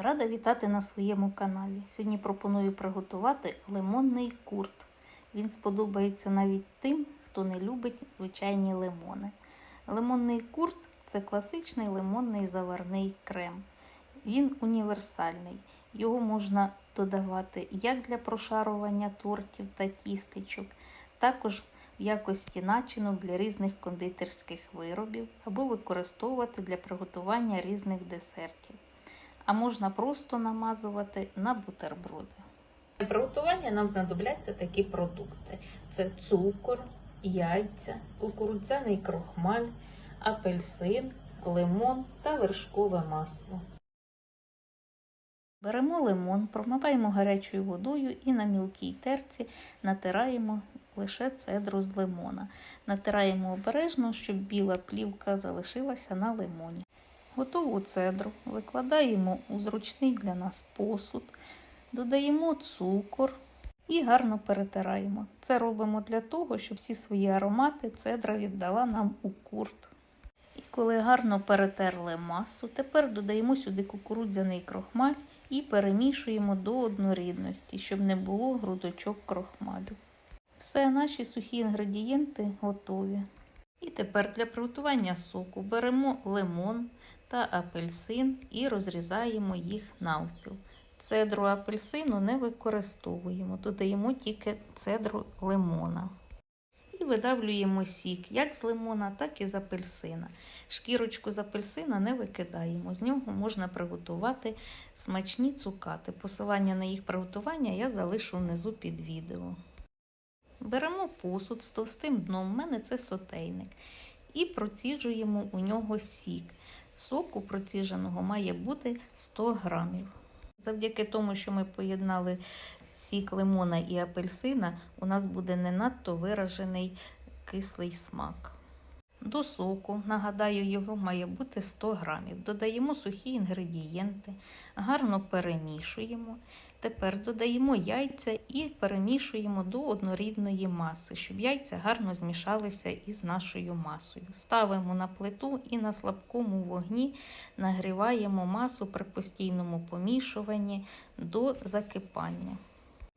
Рада вітати на своєму каналі. Сьогодні пропоную приготувати лимонний курт. Він сподобається навіть тим, хто не любить звичайні лимони. Лимонний курт це класичний лимонний заварний крем. Він універсальний. Його можна додавати як для прошарування тортів та тістечок, також в якості начинок для різних кондитерських виробів або використовувати для приготування різних десертів а можна просто намазувати на бутерброди. Для приготування нам знадобляться такі продукти: це цукор, яйця, кукурудзяний крохмаль, апельсин, лимон та вершкове масло. Беремо лимон, промиваємо гарячою водою і на мілкій терці натираємо лише цедру з лимона. Натираємо обережно, щоб біла плівка залишилася на лимоні. Готову цедру викладаємо у зручний для нас посуд, додаємо цукор і гарно перетираємо. Це робимо для того, щоб всі свої аромати цедра віддала нам у курт. І коли гарно перетерли масу, тепер додаємо сюди кукурудзяний крохмаль і перемішуємо до однорідності, щоб не було грудочок крохмалю. Все, наші сухі інгредієнти готові. І тепер для приготування соку беремо лимон та апельсин і розрізаємо їх навпіл. Цедру апельсину не використовуємо, додаємо тільки цедру лимона. І видавлюємо сік як з лимона, так і з апельсина. Шкірочку з апельсина не викидаємо. З нього можна приготувати смачні цукати. Посилання на їх приготування я залишу внизу під відео. Беремо посуд з товстим дном, у мене це сотейник, і проціджуємо у нього сік. Соку проціженого має бути 100 грамів. Завдяки тому, що ми поєднали сік лимона і апельсина, у нас буде не надто виражений кислий смак. До соку, нагадаю, його має бути 100 грамів. Додаємо сухі інгредієнти, гарно перемішуємо. Тепер додаємо яйця і перемішуємо до однорідної маси, щоб яйця гарно змішалися із нашою масою. Ставимо на плиту і на слабкому вогні нагріваємо масу при постійному помішуванні до закипання.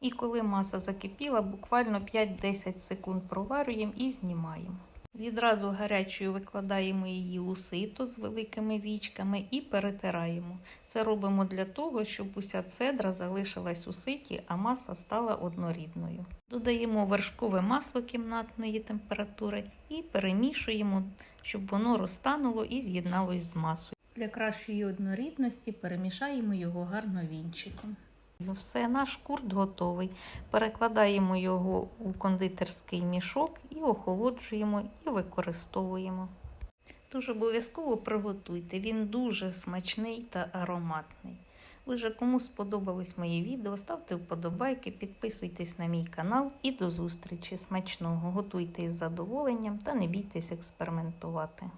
І коли маса закипіла, буквально 5-10 секунд проварюємо і знімаємо. Відразу гарячою викладаємо її у сито з великими вічками і перетираємо. Це робимо для того, щоб уся цедра залишилась у ситі, а маса стала однорідною. Додаємо вершкове масло кімнатної температури і перемішуємо, щоб воно розтануло і з'єдналось з масою. Для кращої однорідності перемішаємо його гарно вінчиком. Ну, Все, наш курт готовий. Перекладаємо його у кондитерський мішок і охолоджуємо і використовуємо. Тож обов'язково приготуйте, він дуже смачний та ароматний. Отже, кому сподобалось моє відео, ставте вподобайки, підписуйтесь на мій канал і до зустрічі. Смачного! Готуйте із задоволенням та не бійтесь експериментувати.